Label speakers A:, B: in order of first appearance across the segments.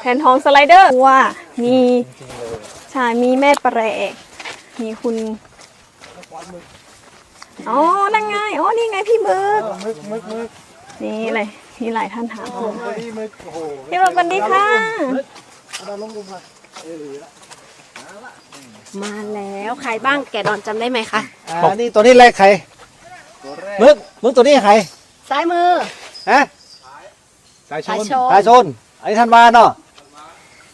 A: แผ่นทองสไลเดอร์ว่ามีใช่มีแม่แปรกมีคุณอ๋อนั่งไงอ๋อนี่ไงพี่มึก
B: มึกมึกมึก
A: นี่เลยมีหลายท่านถามผม
B: นี่มึกโอ้โห
A: พี่มึกสวัสดีค่ะ
B: เอาลงดูมา
C: มาแล้วใครบ้างแกดอนจำได้ไหมคะ
D: อ่านี่ตัวนี้แรกใคร
B: ตัวแรก
D: มึกมึกตัวนี้ใคร
C: ซ้ายมือ
D: ฮะ
B: สายช
C: สาย
B: น
C: ชน
D: สายชนอันนี้ทันวาเนาะ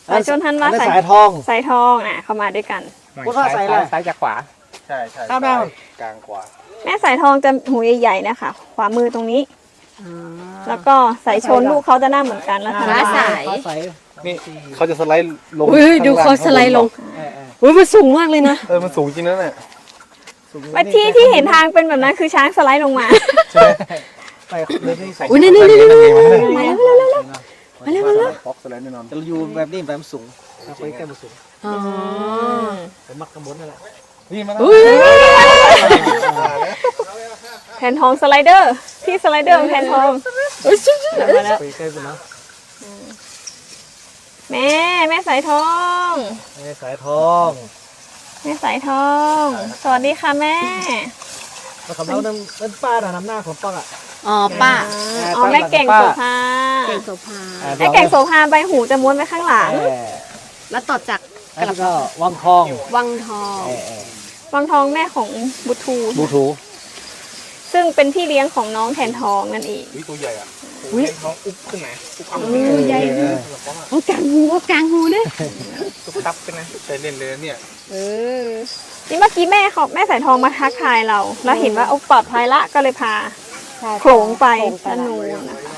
A: สายชนทันวา
D: อั
A: สาย
D: สายทอง
A: สายทองอะเข้ามาด้วยกัน
D: พูดว่าสายอะไร
B: ซ้ายจากขวา ใช่ใช่
D: ข้ามหน้ามัน
B: กลางขวา
A: แม่สายทองจะหูใหญ่ๆนะคะขวามือตรงนี้ แล้วก็สายชนลูกเขาจะหน้าเหมือนกันแล้วทัน
C: ฟ้าวาสาย
D: ฟ้าใส
B: นี่เขาจะสไลด์ลง
C: อุ้ยดู
B: ข้
C: เขา
B: ง
C: สไลด์ลง
D: เออเออ
C: อุ้ยมันสูงมากเลยนะ
B: เออมันสูงจริงนะเนี่ย
A: ว่าที่ที่เห็นทางเป็นแบบนั้นคือช้างสไลด์ลงมา
B: ใช่ไหม
D: ไปเลยนี่ใส่
C: อุ้ยนี่นี่นี่นี่
B: นั่นไงมัน
C: มาแล้วมาแล้ว มาแล้วมาแล้ว
B: ป๊อกสไลด์แน่นอน
D: จะอยู่แบบนี้แบบสูงถ้าไปแก้มสูง
C: อ๋อ
D: ผมมักกระบนนั่นแหละ
B: นี่มาแล้ว
C: อุ้ย
A: แผ่นทองสไลเดอร์ที่สไลเดอร์เป็นแผ่นทองมาแล้ว
D: ไปใกล้กันเนาะ
A: แม่แม่สายทอง
D: เอ้ยสายทอง
A: แม่สายทอง สวัสดีค่ะแม่
D: แล้วคำเรานั่นนั่นป้าน่ะนำหน้าของป้าอะ
C: อ๋อป้า
A: อ๋อแม่เก่งโสภา
C: เก่งโสภา
D: อ่า
A: แม่เก่งโสภาใบหูจะม้วนไปข้างหลัง
D: เออ
C: แล้วต่อจาก
D: แล้วก็วังทอง
C: วังทอง
D: เออเออ
A: วังทองแม่ของบุตรทู
D: บูทู
A: ซึ่งเป็นพี่เลี้ยงของน้องแทนทองนั่นเอง
B: อุ้ยตัวใหญ่อะอุ้ยเขาอุ๊บขึ้นไหนอุ๊บเอา
D: อู้ใหญ่ดี
C: เอากลางหูเอากลางหูเนี่ย
B: ตุ๊บตับขึ้นไหนใจเล่นเลยเนี่ย
C: เออ
A: นี่เมื่อกี้แม่เขาแม่สายทองมาทักทายเรา แล้วเห็นว่าเอาปลอดภัยละก็เลยพา โขลงไปด้านนู้นนะคะ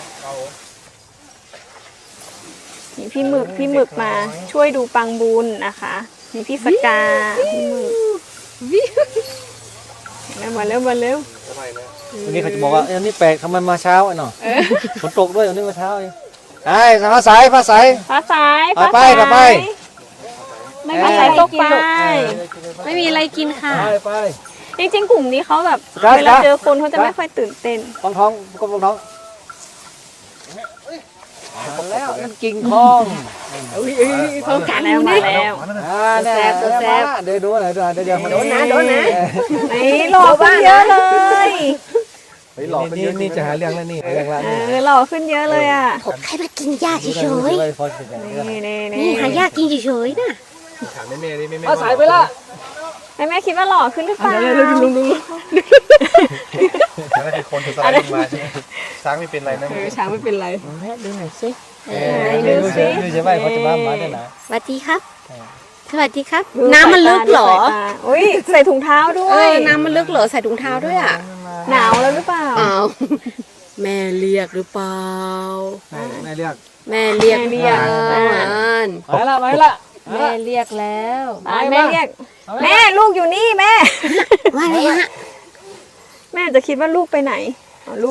A: นี่พี่หมึกพี่หมึกมาช่วยดูปังบุญนะคะมีพี่สกาพี่หมึกแล้วมาเร็วมาเร็ว
B: ทำไมเนี่ย
D: วันนี้เขาจะบอกว่าเอ้ยอันนี้แปลกทำไมมาเช้าไอ้หน่อฝนตกด้วยวันนี้มาเช้าเองไอ้ฟ้าใสฟ้าใส
A: ฟ้าสาย
D: ไปไป
A: ฟ้า
D: ไป
A: สายไม่ฟ้าสายตกไป
C: ไม่มีอะไรกินค่ะ
D: ไปไป
A: จริงๆกลุ่มนี้เขาแบบ
D: สกา
A: เวลา
D: สกา
A: เจอคนเขาจะไม่ค่อยตื่นเต้น
D: ฟองท้องกบฟองท้องมาแล้วนั่นกิ่งทอง
C: เขากลาง
A: แล้ว
C: หู
A: มา
C: เนี่ย
A: แล้ว
D: อ่าเนี่ย
C: แซ่บตัวแซ่บ
D: เดี๋ยวดูหน่อยดูหน่อยเดี๋ยวเดี๋ยวมา
C: โดนนะโดนนะ
A: นี่หล่อขึ้นเยอะเลย
B: เฮ้ยหลอก
D: นี่นี่จะหาเรื่องแล้วนี่เรื่องละ
A: เออหล่อขึ้นเยอะเลยอะ
C: ผมแค่มากินหญ้าเฉย
D: พอเป็นอย่างนี้
A: นี่นี่
C: ๆ
A: นี่
C: นี่หาหญ้ากินเฉยๆนะ
B: ถามแม่แม่ดิแม่แม่
D: ฟ้าใสไปละ
A: แม่แม่คิดว่าหล่อขึ้นหรือเปล่า
B: นั่นคือคนถือสไลด์ลงมาใช่ไหมช้างไม่เป็นไรนะ
C: ช้างไม่เป็นไรแม่ดูหน่อยสิ
D: เออดูสิดูสิว่าเขาจะมามาได้ไหน
C: สวัสดีครับ สวัสดีครับ น้ำมันลึกเหรอ
A: ดูสายตาอุ้ยใส่ถุงเท้าด้ว
C: เอยอน้ำมันลึกเหรอใส่ถุงเท้าด้วยอะ
A: หนาวแล้วหรือเปล่า
C: อ้าวแม่เรียกหรือเปล่า
D: แม่เรียก
C: แม่เรียก
A: แม่เรียก
C: อ่าน
D: มาละมาละ
C: แม่เรียกแล้ว
A: อะแม่เรียก แม่ลูกอยู่นี่แม่
C: ว่าอะไรฮะ
A: แม่จะคิดว่าลูกไปไหนอ๋อลูก